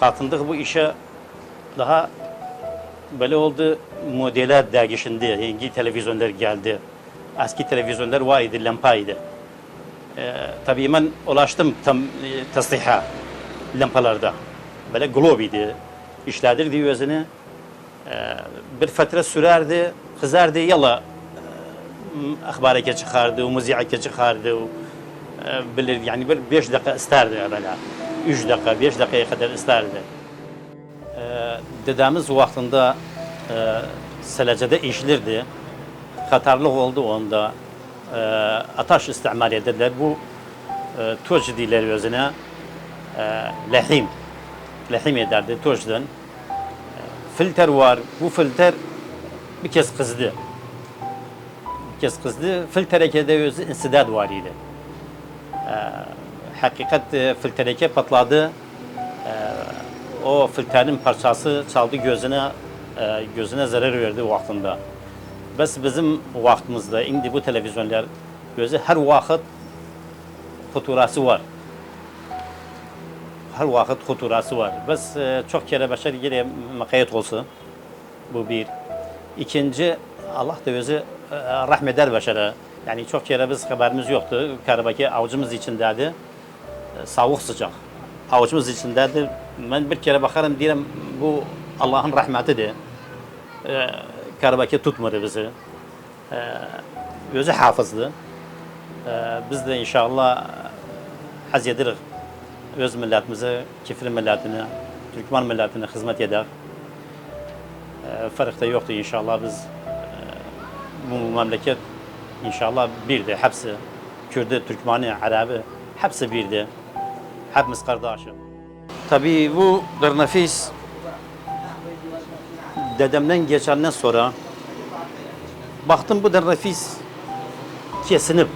Katıldık bu işe daha böyle oldu modeller dergişinde yeni televizyonlar geldi. Eski televizyonlar var idi, lampa idi. Ee, tabii ben ulaştım tam e, tasdiha lampalarda. Böyle glob idi. İşlerdir diye özünü. Ee, bir fatura sürerdi, kızardı yala e, akbareke çıkardı, müziğe çıkardı. E, bilir yani bir beş dakika isterdi evvela. 3 dakika, 5 dakikaya kadar isterdi. Ee, dedemiz vaktinde e, Selece'de işlirdi. Katarlık oldu onda. E, ataş istimal ederler. Bu e, tuğ diler özüne e, lehim. Lehim ederdi tuğdan. E, filter var. Bu filter bir kez kızdı. Bir kez kızdı. Filtereke de özü insidad var idi. E, hakikat e, filtereke patladı. E, o filtrenin parçası çaldı gözüne e, gözüne zarar verdi o vaktinde. Bes bizim vaktimizde indi bu televizyonlar gözü her vakit fotoğrafı var. Her vakit fotoğrafı var. Bes çok kere başarı yine makayet olsun. Bu bir. İkinci Allah da özü e, rahmet eder başarı. Yani çok kere biz haberimiz yoktu. Karabaki avucumuz içindeydi. E, Soğuk sıcak. Avucumuz içindeydi. Ben bir kere bakarım diyelim bu Allah'ın rahmetidir. E, Karabaki tutmadı bizi. E, özü hafızdı. E, biz de inşallah haz ederiz. Öz milletimize, kifir milletine, Türkmen milletine hizmet eder. E, fark da yoktu inşallah biz e, bu memleket inşallah birdi hepsi. Kürdü, Türkmeni, Arabi hepsi birdi. Hepimiz kardeşiz. Tabii bu Gırnafis dedemden geçenden sonra baktım bu Gırnafis kesinip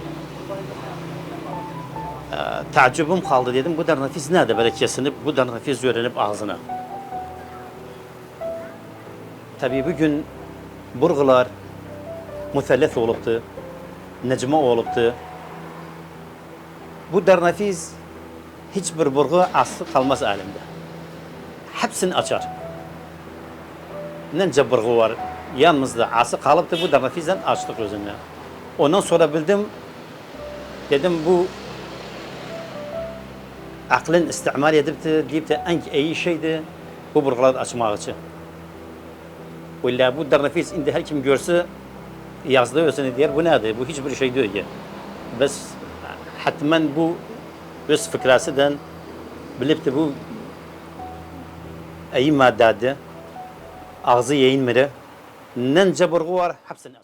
e, tacibim kaldı dedim bu Gırnafis nerede böyle kesinip bu Gırnafis öğrenip ağzına. Tabii bugün burgular müsellet oluptu, necma oluptu. Bu Dernafiz hiçbir burgu aslı kalmaz elimde. Hepsini açar. Nence burgu var. Yanımızda ası kalıptı bu Dernafiz'den açtık özünü. Ondan sonra bildim, dedim bu aklın istimal edip de deyip de en iyi şeydi bu burguları açmak için. Valla bu Dernafiz indi her kim görse yazdığı özünü diyer bu nedir? Bu hiçbir şey değil ki. Bes hatmen bu öz fikrasıdan bilip de bu iyi maddedir. Ağzı yayın mire. Nence burgu var hepsini açar.